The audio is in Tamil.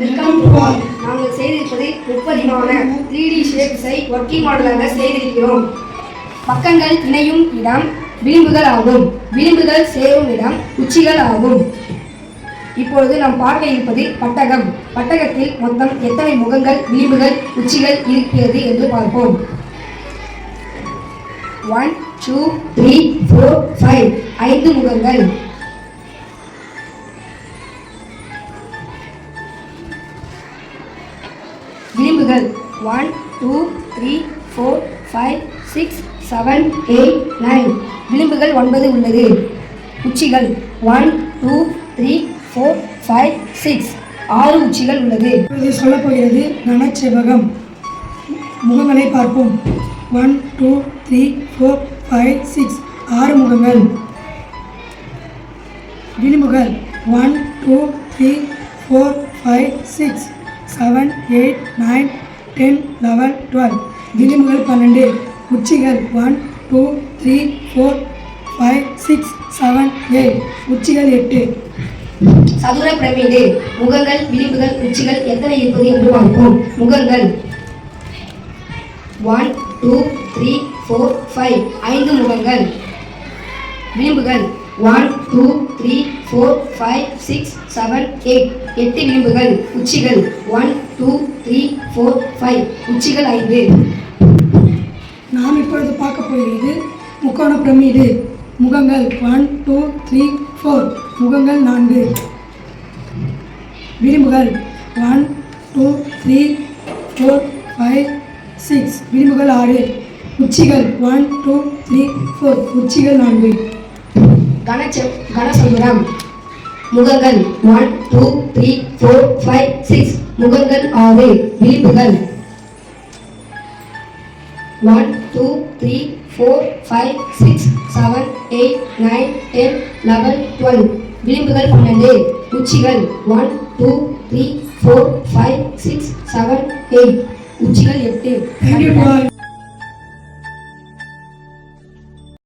வெல்கம் டு ஆல் நாங்கள் செய்திருப்பது முப்பதிமான த்ரீ டி ஷேப்ஸை ஒர்க்கிங் மாடலாக செய்திருக்கிறோம். பக்கங்கள் இணையும் இடம் விளிம்புகள் ஆகும். விளிம்புகள் சேரும் இடம் உச்சிகள் ஆகும். இப்பொழுது நாம் பார்க்க இருப்பது பட்டகம். பட்டகத்தில் மொத்தம் எத்தனை முகங்கள் விளிம்புகள் உச்சிகள் இருக்கிறது என்று பார்ப்போம். One two three four five ஐந்து முகங்கள். குறிப்புகள் one two three four five six seven eight nine. விளிம்புகள் ஒன்பது உள்ளது. உச்சிகள் one two three four five six. ஆறு உச்சிகள் உள்ளது. இப்பொழுது சொல்லப்போகிறது நனச்செவகம் முகங்களை பார்ப்போம். One two three four five six. ஆறு முகங்கள். விளிம்புகள் one two three four five six. Seven eight nine ten eleven twelve விளிம்புகள் பன்னெண்டு. உச்சிகள் one two three four five six seven eight உச்சிகள் எட்டு. சதுர பிரமிடு. முகங்கள் விளிம்புகள் உச்சிகள் எத்தனை இருப்பது என்று பார்ப்போம். முகங்கள் one two three four five ஐந்து முகங்கள். விளிம்புகள் one two three four five six seven eight எட்டு விளிம்புகள் உச்சிகள். One two three four five உச்சிகள் ஐந்து. நாம் இப்பொழுது பார்க்க போகிறது முக்கோண பிரமிடு. முகங்கள் ஒன் டூ த்ரீ ஃபோர் முகங்கள் நான்கு. விளிம்புகள் one two three four five six விளிம்புகள் ஆறு. உச்சிகள் ஒன் டூ த்ரீ ஃபோர் உச்சிகள் நான்கு. கனச்ச கனசதுரம். முகங்கள் one two three four five six முகங்கள் ஆறு விளிம்புகள். One two three four five six seven eight nine ten eleven twelve விளிம்புகள் பன்னெண்டு. உச்சிகள் one two three four five six seven eight உச்சிகள் எட்டு.